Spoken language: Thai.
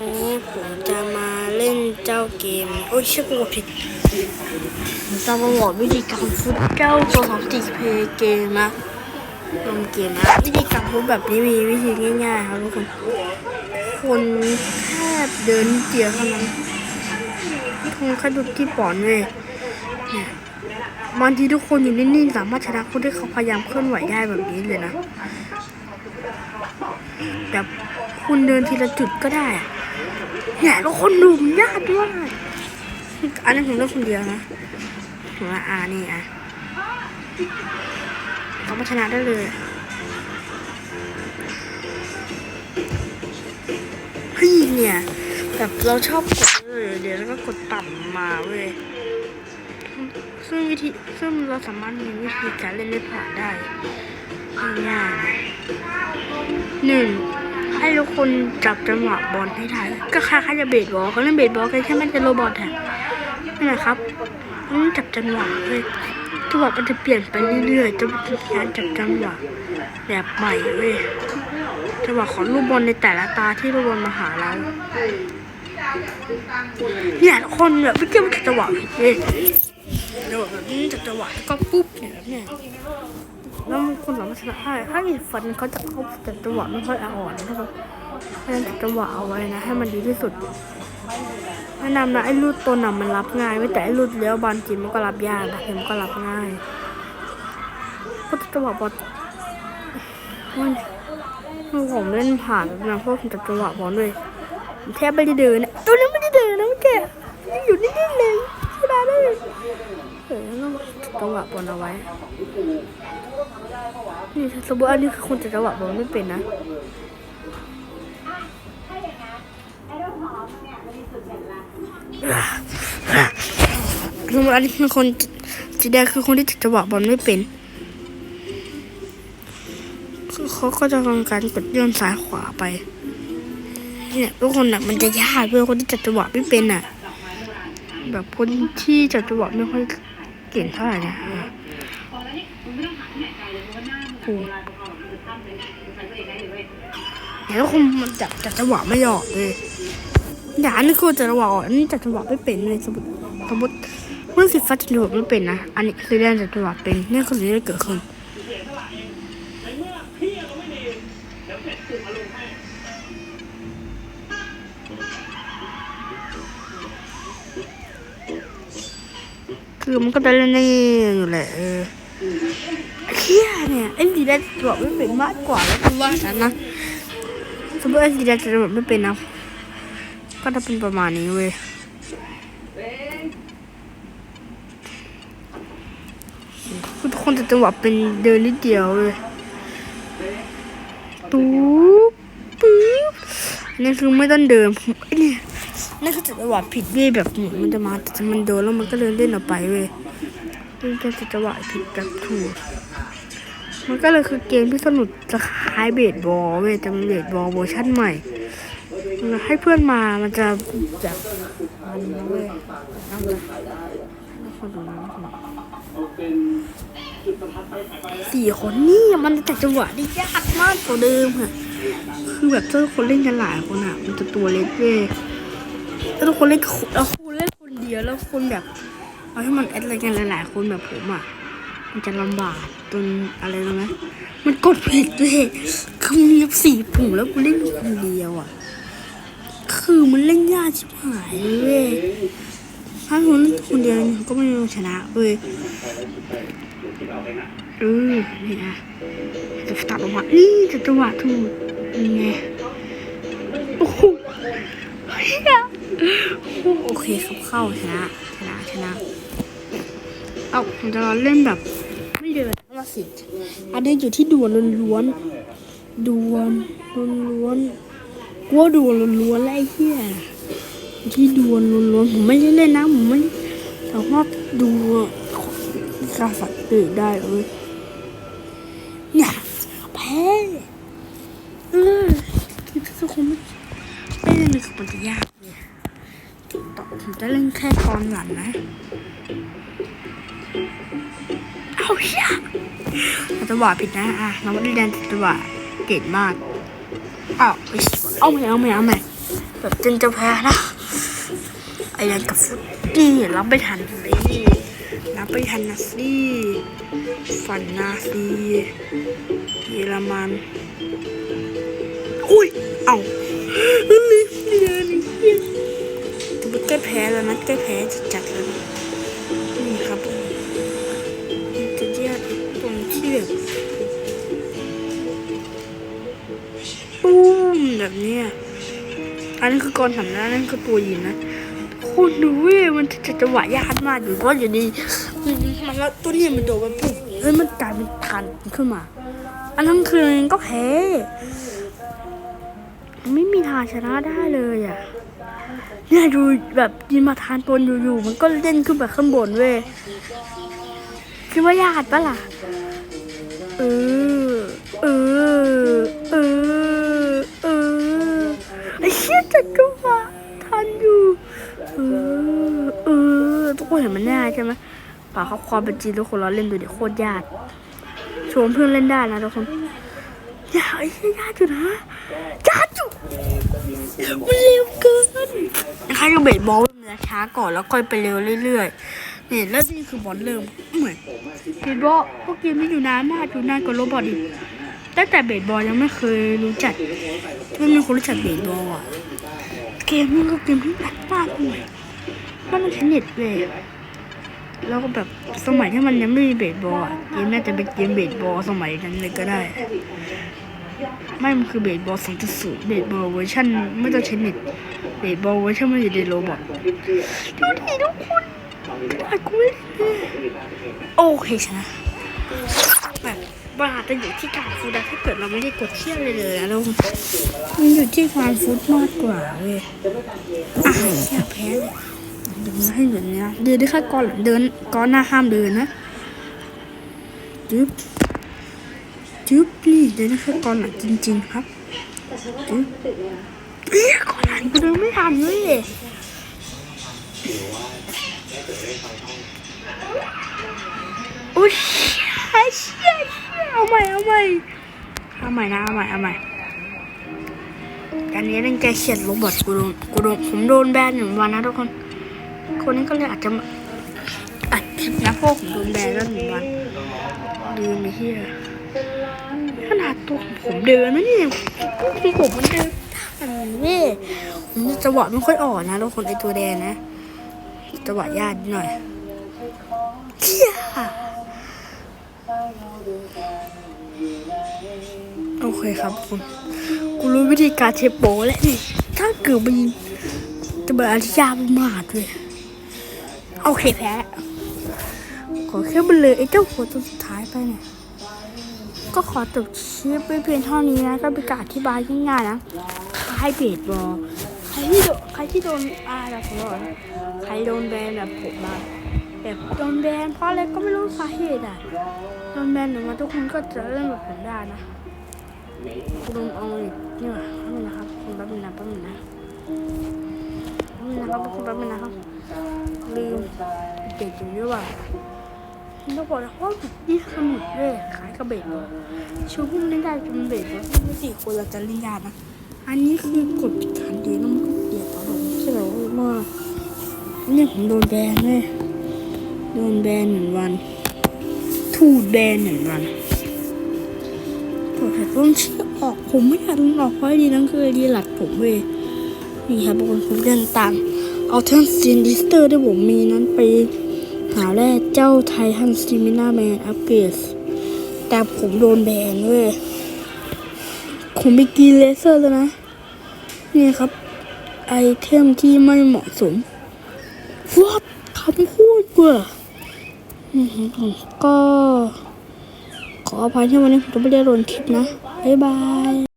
วันนี้ผมจะมาเล่นเจ้าเกม โอ้ยเชื่อกูผิดผมจะมาบอกวิธีการฟุตเจ้าตัวของติเพย์เกมนะลงเกมนะวิธีการฟุตแบบนี้มีวิธีง่ายๆครับทุกคนคนแค่เดินเดียวเท่านั้นคนแค่ดูที่ปอนเลยเนี่ยบางทีทุกคนอยู่นิ่งๆสามารถชนะคนที่เขาพยายามเคลื่อนไหวได้แบบนี้เลยนะแบบคุณเดินทีละจุดก็ได้อะ เนี่ยแล้วคนดูมันยากมากอันนี้ผมเลือกคนเดียวนะผมว่าอานี่อะเขามาชนะได้เลยเฮ้ยเนี่ย แบบเราชอบกดเลยเดี๋ยวแล้วก็กดต่ำมาเว้ยซึ่งวิธีซึ่งเราสามารถมีวิธีการเล่นได้ผ่านได้ง่ายหนึ่ง ให้ทุกคนจับจังหวะบอลให้ทันก็คล้ายๆจะเบสบอลเขาเล่นเบสบอลกันแค่มันจะโรบอทอะนั่นแหละครับต้องจับจังหวะเลยจังหวะมันจะเปลี่ยนไปเรื่อยๆจะเป็นการจับจังหวะแบบใหม่เว้ยจังหวะของลูกบอลในแต่ละตาที่ลูกบอลมาหาเราเนี่ยคนแบบไม่เกี่ยวกับจังหวะเลยจังหวะแบบนี้จังหวะแล้วก็ปุ๊บเนี่ยแบบเนี่ย คนสามารถชนะได้ถ้าอีกฟันเขาจะเขาแต่จังหวะไม่ค่อยอ่อนนะครับพยายามจับจังหวะเอาไว้นะ ให้มันดีที่สุดแนะนำนะไอ้รูดตัวหน่ะมันรับง่ายไม่แต่ไอ้รูดเลี้ยวบอลจริงมันก็รับยากนะเห็นก็รับง่ายเพราะจังหวะบอลมันคือผมเล่นผ่านนะเพราะผมจับจังหวะบอลด้วยแทบไม่ได้เดินนะตัวนี้ไม่ได้เดินนะเมื่อกี้อยู่นิ่งๆเลยชนะได้เออต้องจับจังหวะบอลเอาไว้ นี่สมมติอันนี้คือคนจะจังหวะบอลไม่เป็นนะสมมติอันนี้คือคนสีแดงคือคนที่จังหวะบอลไม่เป็น คือเขาก็จะทำการกดเลื่อนซ้ายขวาไปเนี่ยทุกคนอะมันจะยากเพื่อคนที่จัดจังหวะไม่เป็นอะ แบบคนที่จัดจังหวะไม่ค่อยเก่งเท่าไหร่นะ กแล้วคงมันจับจับจังหวะไม่ออกเลยอย่างนี้คือจับจังหวะออกอันนี้จับจังหวะไม่เป็นเลยสมมติสมมติเมื่อสิฟ้าจับจังหวะไม่เป็นนะอันนี้คือเรื่องจับจังหวะเป็นนี่คือสิ่งที่เกิดขึ้นคือมันก็จะเล่นได้อยู่แหละ เนี่ยไอ้สีแดงจะบอกไม่เป็นมากกว่าแล้วคุณว่าฉันนะสมมติไอ้สีแดงจะบอกไม่เป็นนะก็จะเป็นประมาณนี้เว้ยทุกคนจะจังหวะเป็นเดินนิดเดียวเว้ยตูบปุ๊บนี่คือไม่ต้องเดินไอ้เนี่ยนี่คือจังหวะผิดเว้ยแบบหมือนมันจะมาแต่มันโดนแล้วมันก็เดินเล่นออกไปเว้ยนี่จะจังหวะผิดแบบถูก มันก็เลยคือเกมที่สนุกจะคล้ายเบสบอลเว้ยแต่มันเบสบอลเวอร์ชั่นใหม่มันให้เพื่อนมามันจะแบบมันเว้ยเอาเลยให้คนดูนะสี่คนนี่มันแต่จังหวะได้ยากมากกว่าเดิมอะคือแบบถ้าคนเล่นกันหลายคนอะ มันจะตัวเล็กเว้ยถ้าทุกคนเล่นแล้วคุณเล่นคนเดียวแล้วคนแบบเอาให้มันแอดอะไรกันหลายๆคนแบบผมอะ มันจะลำบากจนอะไรรู้ไหมมันกดผิดเลยคือมีสี่ปุ่มแล้วกูเล่นคนเดียวอะ คือมันเล่นยากชิบหายเลยถ้าคนคนเดียวก็ไม่ชนะเว้ยเออนี่นะจะตัดออกมานี่จะจังหวะถูกนี่ไงโอ้โหโอเคครับเข้าชนะชนะชนะ เอาผมจะเล่นแบบ ไม่เดินมาสิอันนี้อยู่ที่ดวลล้วนดวลล้วนกลัวดวลล้วนแล้วไอ้เหี้ยที่ดวลล้วนผมไม่ได้เล่นนะผมไม่สามารถดูกาสัตว์ตื่นได้เลยเนี่ยแพ้เออที่ทุกคนไม่ไม่เล่นเลยคือมันจะยากเลยต่อผมจะเล่นแค่ตอนหลังนะ จังหวะผิดนะ อะเราไม่ได้แดนจังหวะเก่งมากอ้าวเอาใหม่เอาใหม่เอาใหม่แบบจนจะแพ้นะไอ้ยันกับฟุตนี่รับไม่ทันเลยรับไม่ทันนะสิฝันนาซีเยอรมันอุ้ย เอ้ามันมีเดือนนี้แต่มันใกล้แพ้แล้วนะใกล้แพ้จัดๆแล้ว แบบนี้อันนั้คือกรสำนักนั่นคือตัวยินนะคุณดูเว้ยมันจะจังหวะยากมากอยู่เพราะอยู่ดีมันแล้วตัวนี้มันโดนมันปุ๊บเฮ้ยมันกลายเป็นทันขึ้นมา อันนั้นคือก็แพ้ไม่มีทางชนะได้เลยอะเนี่ยดูแบบยินมาทานตนอยู่ๆมันก็เล่นขึ้นไปข้างบนเว้ยคิดว่ายากปะล่ะเออเออ กคนเห็นมันง่ายใช่ไหมป่าเขาความเป็นจริงทุกคนเราเล่นดูเดี๋ยวโคตรยากชวนเพื่อนเล่นได้นะทุกคนยากไอ้ยากอยู่นะยากอยู่มันเร็วเกินใครก็เบสบอลมันช้าก่อนแล้วค่อยไปเร็วเรื่อยๆนี่แล้วนี่คือบอลเริ่มเหมือนเบสบอลพวกเกมที่อยู่นานมากอยู่นานกว่าโรบอทอีกตั้งแต่เบสบอลยังไม่เคยรู้จักไม่มีคนรู้จักเบสบอลอะเกมนี้ก็เกมที่หนักมากเลย มันต้องใช้เน็ตเลยแล้วก็แบบสมัยที่มันยังไม่มีเบสบอลอะเกมน่าจะเป็นเกมเบสบอลสมัยนั้นเลยก็ได้ ไม่มันคือเบสบอล2.0เบสบอลเวอร์ชันไม่ต้องใช้เน็ตเบสบอลเวอร์ชันไม่อยู่ในโรบอทดูดิทุกคนอากูไม่ได้โอเคชนะแบบบ้าจะอยู่ที่การฟูดอะถ้าเกิดเราไม่ได้กดเที่ยวเลยเลยอะเรามันอยู่ที่ความฟุตมากกว่าเว้ยอะแค่แพ้เลย เดินให้แบบเนี้ยเดินได้แค่ก่อนหลังเดินก้อนหน้าห้ามเดินนะจึ๊บจุ๊บนี่เดี๋ยวนะคะก่อนหลังจริง ๆ ครับจุ๊บเอ๊ะก่อนหลังกูเดินไม่ทันเลยโอ้ยเชี่ยเชี่ยเอาใหม่เอาใหม่เอาใหม่นะเอาใหม่เอาใหม่การนี้เล่นแกเขียนโรบอทกูโดนกูโดนผมโดนแบนหนึ่งวันนะทุกคน คนนี้ก็เลยอาจจะมาอัดคลิปนะพวกผมโดนแบนแล้วหนึ่งวันลืมไปเฮียขนาดตัวผมเดินนะเนี่ยที่ผมมันเดินอันนี้ผมจังหวะไม่ค่อยอ่อนนะทุกคนไอตัวแดงนะจังหวะยากหน่อยเชี่ยโอเคครับคุณกูรู้วิธีการเทปโบแล้วนี่ถ้าเกิดมันจะเป็นอะไรที่ยากมากเลย โอเคแพ้ ขอแค่ไปเลยไอ้เจ้าหัวตัวสุดท้ายไปเนี่ย ก็ขอจบคลิปไว้เพียงเท่านี้นะ ก็เป็นการอธิบายง่ายๆนะใครเบสบอลใครที่โดนใครที่โดนอาแบบผมบอกใครโดนแบนแบบผมมาแบบโดนแบนเพราะอะไรก็ไม่รู้สาเหตุอะ โดนแบนหรือมาทุกคนก็จะเล่นแบบผมได้นะโดนเอาอีกนี่หว่าแป๊บนึงนะครับคุณแป๊บนึงนะแป๊บนึงนะแป๊บนึงนะครับคุณแป๊บนึงนะครับลืม เด็กอยู่ด้วยว่ะเราบอกแล้วว่าแบบนี่สนุกเลยขายกระเบ็ดเลยชูพุ่งเล่นได้เป็นเบ็ดแล้วไม่สี่คนเราจะเล่นยากนะ อันนี้คือกดผิดขันดีแล้วมันก็เกลียดต่อผมใช่ไหมว่าเนี่ยผมโดนแบนเลยโดนแบนหนึ่งวัน ถูกแบนหนึ่งวันปวดหัวต้องเชื่อออกผมไม่อยากออกเพราะดีนั่นคือดีหลักผมเว้ยนี่ครับบางคนผมเดินตาม เอาเทนซินดิสเตอร์ที่ผมมีนั้นไปหาแร่เจ้าไททันสติมินาแมนอัปเกรดแต่ผมโดนแบนเว้ยผมไปกินเลเซอร์แล้วนะ นี่ครับ ไอเทมที่ไม่เหมาะสมวัดคำพูดกว่าก็ขออภัยที่วันนี้ผมจะไม่ได้ลงคลิปนะ บ๊ายบาย